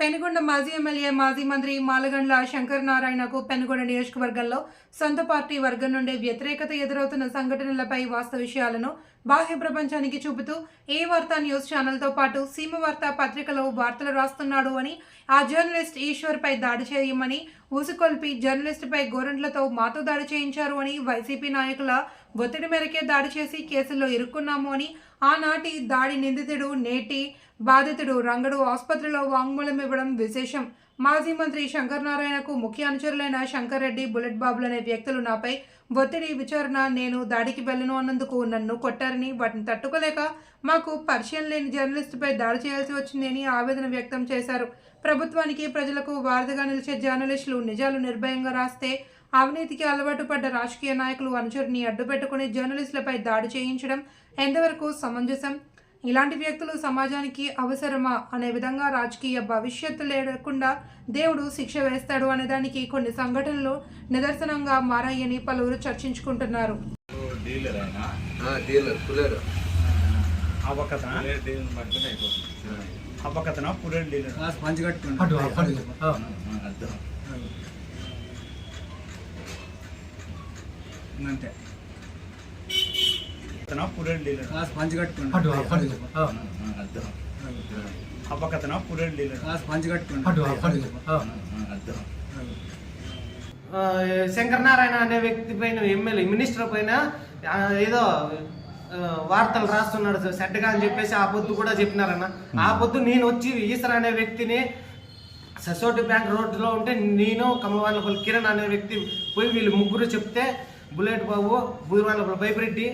పెనుగొండ మాజీ ఎమ్మెల్యే మాజీ మంత్రి మాలగండ్ల శంకర్ నారాయణకు పెనుగొండ నియోజకవర్గంలో సొంత పార్టీ వర్గం నుండి వ్యతిరేకత ఎదురవుతున్న సంఘటనలపై వాస్తవ విషయాలను బాహ్య ప్రపంచానికి చూపుతూ ఏ వార్తా న్యూస్ ఛానల్తో పాటు సీమ వార్తా పత్రికలో వార్తలు రాస్తున్నాడు అని ఆ జర్నలిస్ట్ ఈశ్వర్పై దాడి చేయమని ఉసుకొల్పి జర్నలిస్టుపై గోరంట్లతో మాతో దాడి చేయించారు అని వైసీపీ నాయకుల ఒత్తిడి మేరకే దాడి చేసి కేసుల్లో ఇరుక్కున్నాము అని ఆనాటి దాడి నిందితుడు నేటి బాధితుడు రంగడు ఆసుపత్రిలో వాంగ్మూలం ఇవ్వడం విశేషం. మాజీ మంత్రి శంకర్ నారాయణకు ముఖ్య అనుచరులైన శంకర్ రెడ్డి బుల్లెట్ బాబులు అనే వ్యక్తులు నాపై ఒత్తిడి విచారణ నేను దాడికి వెళ్ళను అన్నందుకు నన్ను కొట్టారని వాటిని తట్టుకోలేక మాకు పరిచయం లేని జర్నలిస్టుపై దాడి చేయాల్సి వచ్చిందని ఆవేదన వ్యక్తం చేశారు. ప్రభుత్వానికి ప్రజలకు వారధిగా నిలిచే జర్నలిస్టులు నిజాలు నిర్భయంగా రాస్తే అవినీతికి అలవాటు పడ్డ రాజకీయ నాయకులు అనుచరుని అడ్డుపెట్టుకుని జర్నలిస్టులపై దాడి చేయించడం ఎంతవరకు సమంజసం? ఇలాంటి వ్యక్తులు సమాజానికి అవసరమా? అనే విధంగా రాజకీయ భవిష్యత్తు లేకుండా దేవుడు శిక్ష వేస్తాడు అనే దానికి కొన్ని సంఘటనలు నిదర్శనంగా మారాయని పలువురు చర్చించుకుంటున్నారు. ఆ, డీలర్ కులేరు అవ్వకథన డీలర్ డీలర్ పట్టుకుని అయిపోతుంది అవ్వకథన పురేడు డీలర్ పంచి కట్టుకోండి అటు అటు ఆ, అర్థం అంతే. పురేడు డీలర్. కట్టుకోండి ఆ, పురేడు డీలర్. పంచి కట్టుకోండి అటు అటు ఆ, అర్థం ఆ, శంకర్ నారాయణ అనే వ్యక్తి పైన ఎమ్మెల్యే మినిస్టర్ పైన ఏదో వార్తలు రాస్తున్నాడు సెడ్గా అని చెప్పేసి ఆ పొద్దు కూడా చెప్పినారన్న. ఆ పొద్దు నేను వచ్చి ఈశ్వర్ అనే వ్యక్తిని ససోటి బ్యాంక్ రోడ్లో ఉంటే నేను కమ్మవాళ్ళపల్లి కిరణ్ అనే వ్యక్తి పోయి వీళ్ళు ముగ్గురు చెప్తే బుల్లెట్ బాబు బుదివాళ్ళపల్లి బైపిరెడ్డి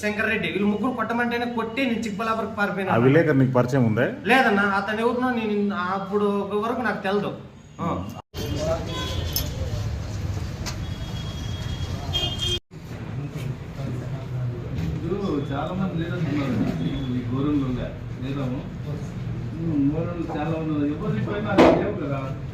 శంకర్ రెడ్డి. వీళ్ళు ముగ్గురు కొట్టమంటేనే కొట్టి నేను చిక్బలాపరికి ఆ పారిపోయినా విలేకరు నీకు పరిచయం ఉందా? లేదన్న అతను ఎవరినో నేను అప్పుడు వరకు నాకు. ఇప్పుడు చాలా మంది లీడర్స్ ఉన్నారు. ఈ గోరంలో చాలా మంది ఉన్నారు ఎవరి పైన లేవు కదా.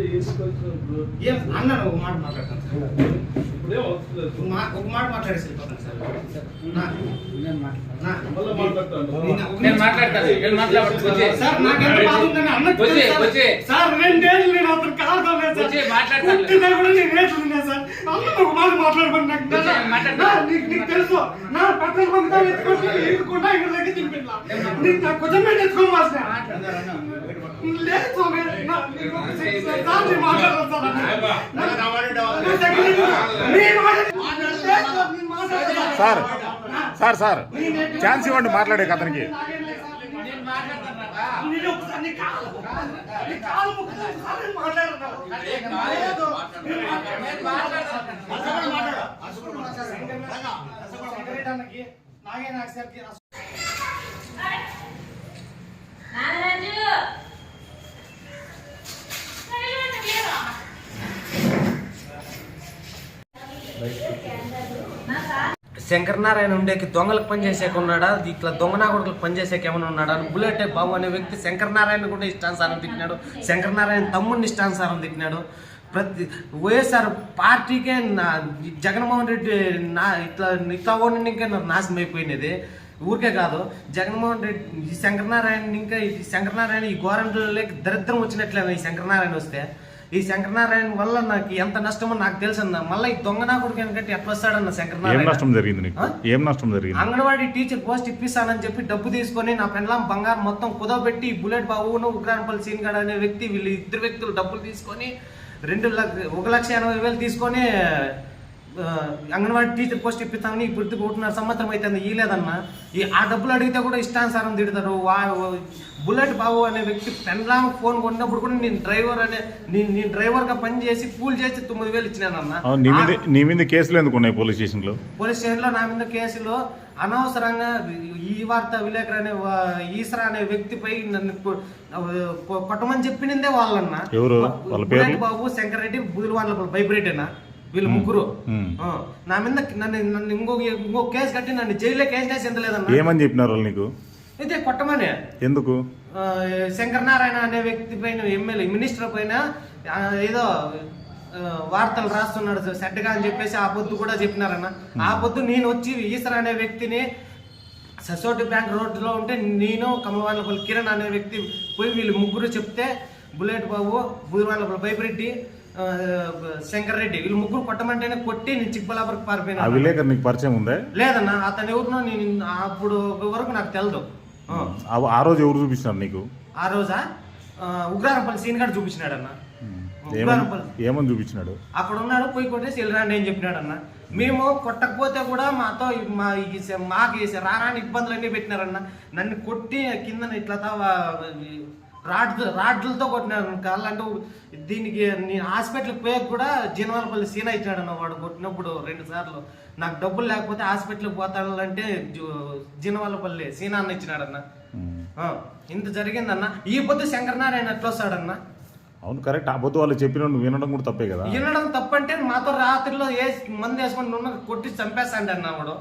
ఏ? అన్నాను ఒక మాట మాట్లాడతాను సార్. ఇప్పుడేం అవసరం లేదు. ఒక మా- ఒక మాట మాట్లాడేసి వెళ్ళిపోతాను సార్. నా- నా- మళ్ళా మాట్లాడతాను. నేను ఒక నేను మాట్లాడతాను. నేను మాట్లాడతాను. వచ్చే సార్ నాకెంత బాధ ఉందని అన్నట్టు వచ్చే, సార్. వచ్చే. సార్ రెండేళ్ళు నేను అతను కాదు వచ్చే, మాట్లాడతాను. పుట్టినా కూడా నేను రేట్లు ఉన్నా సార్. అన్న ఒక మాట మాట్లాడమని నాకు వచ్చే, నా- మాట్లాడతాను. నా- నీకు నీకు తెలుసు నా పక్కన మంది ఎత్తుకుంటే ఎదుర్కొంటా ఇక్కడ దగ్గర తినిపిట్లా నీకు నా కొంచెం మీద ఎత్తుకోవాల్సిన లేదు సార్. Sir, sir. ఛాన్స్ ఇవ్వండి మాట్లాడే అతనికి నాకేం లేదు సార్. నేను ఒకసారి నీ కాలు నీ కాలు మొక్కుతా ఒకసారి నేను మాట్లాడను. లేదు. నేను మాట్లాడను. అసలు మాట్లాడు. అసలు మాట్లాడు. సెక్రటరీ అన్నకి, నాగే నాకు సార్కి అసలు నాగరాజు శంకరనారాయణ ఉండేకి దొంగలకు పనిచేసేకి ఉన్నాడా? ఇట్లా దొంగ నాగుడులకు పనిచేసేకి ఏమైనా ఉన్నాడా? అని బుల్లెట్ బాబు అనే వ్యక్తి శంకరనారాయణ కూడా ఇష్టానుసారం తిట్టినాడు. శంకరనారాయణ తమ్ముడిని ఇష్టానుసారం తిట్టినాడు. ప్రతి వైఎస్ఆర్ పార్టీకే నా జగన్మోహన్ రెడ్డి నా ఇట్లా ఇట్లా ఓడిని ఇంకా నాకు నాశనం అయిపోయినది ఊరికే కాదు. జగన్మోహన్ రెడ్డి ఈ శంకరనారాయణ ఇంకా ఈ శంకరనారాయణ ఈ గోరంట్లకి దరిద్రం వచ్చినట్లే ఈ శంకరనారాయణ వస్తే. ఈ శంకర్ నారాయణ వల్ల నాకు ఎంత నష్టమో నాకు తెలుసు అన్న మళ్ళీ ఈ దొంగ నా కొడుకు ఎందుకంటే ఎట్లా వస్తాడన్న శంకర్ ఏం నారాయణ నష్టం జరిగింది నీకు? ఆ? ఏం నష్టం జరిగింది? అంగన్వాడీ టీచర్ పోస్ట్ ఇప్పిస్తానని చెప్పి డబ్బు తీసుకొని నా పెండ్లాం బంగారం మొత్తం కుదవబెట్టి బుల్లెట్ బాబును ఉగ్రానపల్లి సీన్గాడ్ అనే వ్యక్తి వీళ్ళు ఇద్దరు వ్యక్తులు డబ్బులు తీసుకొని రెండు లక్ష ఒక లక్ష ఎనభై వేలు తీసుకొని అంగన్వాడీ టీచర్ పోస్ట్ ఇప్పిస్తామని ఇప్పుడు ఒకటిన్నర సంవత్సరం అవుతుంది ఇలేదన్న ఈ ఆ డబ్బులు అడిగితే కూడా ఇష్టానుసారం తిడతారు. వా బుల్లెట్ బాబు అనే వ్యక్తి పెండ్లాం ఫోన్ కొన్నప్పుడు కూడా నేను డ్రైవర్ అనే నేను నేను డ్రైవర్గా పని చేసి కూల్ చేసి తొమ్మిది వేలు ఇచ్చినానన్న. నీ మీద కేసులు ఎందుకు ఉన్నాయి పోలీస్ స్టేషన్లో? పోలీస్ స్టేషన్లో నా మీద కేసులో. అనవసరంగా ఈ వార్త విలేకరు అనే ఈశ్వర అనే వ్యక్తిపై నన్ను కొట్టమని చెప్పినిందే వాళ్ళన్న. ఎవరు? బాబు శంకర్ రెడ్డి బుధులు వాళ్ళ బైబ్రెడ్డినా వీళ్ళు ముగ్గురు. నా మీద నన్ను నన్ను ఇంకో ఇంకో కేసు కట్టి నన్ను జైల్లో కేసు వేసి ఎంత లేదన్న? ఏమని చెప్పినారు వాళ్ళు నీకు? ఇదే కొట్టమని. ఎందుకు? ఆ, శంకరనారాయణ అనే వ్యక్తి పైన ఎమ్మెల్యే మినిస్టర్ పైన ఏదో వార్తలు రాస్తున్నాడు సెట్గా అని చెప్పేసి ఆ పొద్దు కూడా చెప్పినారన్న. ఆ పొద్దు నేను వచ్చి ఈశ్వర్ అనే వ్యక్తిని ససోటి బ్యాంక్ రోడ్లో ఉంటే నేను కమలవాళ్ళపల్లి కిరణ్ అనే వ్యక్తి పోయి వీళ్ళు ముగ్గురు చెప్తే బుల్లెట్ బాబు బుదివాళ్ళపల్లి బైపిరెడ్డి శంకర్ రెడ్డి. వీళ్ళు ముగ్గురు కొట్టమంటేనే కొట్టి నేను చిక్బలాపురకు పారిపోయినా. విలేకరు నీకు పరిచయం ఉందే? లేదన్న అతను ఎవరినో నేను అప్పుడు వరకు నాకు తెలదు. ఆ. రోజు ఎవరు చూపించినారు నీకు? ఆ రోజా? ఉగ్రారంపల్లి సీన్ గారు చూపించినాడన్న. ఏమని ఉగ్రారంపల్లి. ఏమని చూపించినాడు? అక్కడ ఉన్నాడు పోయి కొట్టేసి వెళ్ళరండి అని చెప్పినాడన్న. మేము కొట్టకపోతే కూడా మాతో మా మాకు రారాని ఇబ్బందులన్నీ పెట్టినారన్న. నన్ను కొట్టి కింద ఇట్లా తా- రాడ్ రాడ్లతో కొట్టినారు. కాళ్ళంటూ దీనికి నేను హాస్పిటల్కి పోయాక కూడా జీనవాలపల్లి సీన్ ఇచ్చాడన్న వాడు కొట్టినప్పుడు రెండు సార్లు. నాకు డబ్బులు లేకపోతే హాస్పిటల్కి పోతానంటే జీనవాలపల్లి సీనా అన్న ఇచ్చినాడన్న. ఇంత జరిగిందన్న. ఈ పొద్దు శంకరనారాయణ ఎట్లా వస్తాడన్న? అవును కరెక్ట్. ఆ పొద్దు వాళ్ళు చెప్పిన నువ్వు వినడం కూడా తప్పే కదా. వినడం తప్పంటే మాతో రాత్రిలో ఏ మంది వేసుకొని కొట్టి చంపేస్తాండి అన్న వాడు.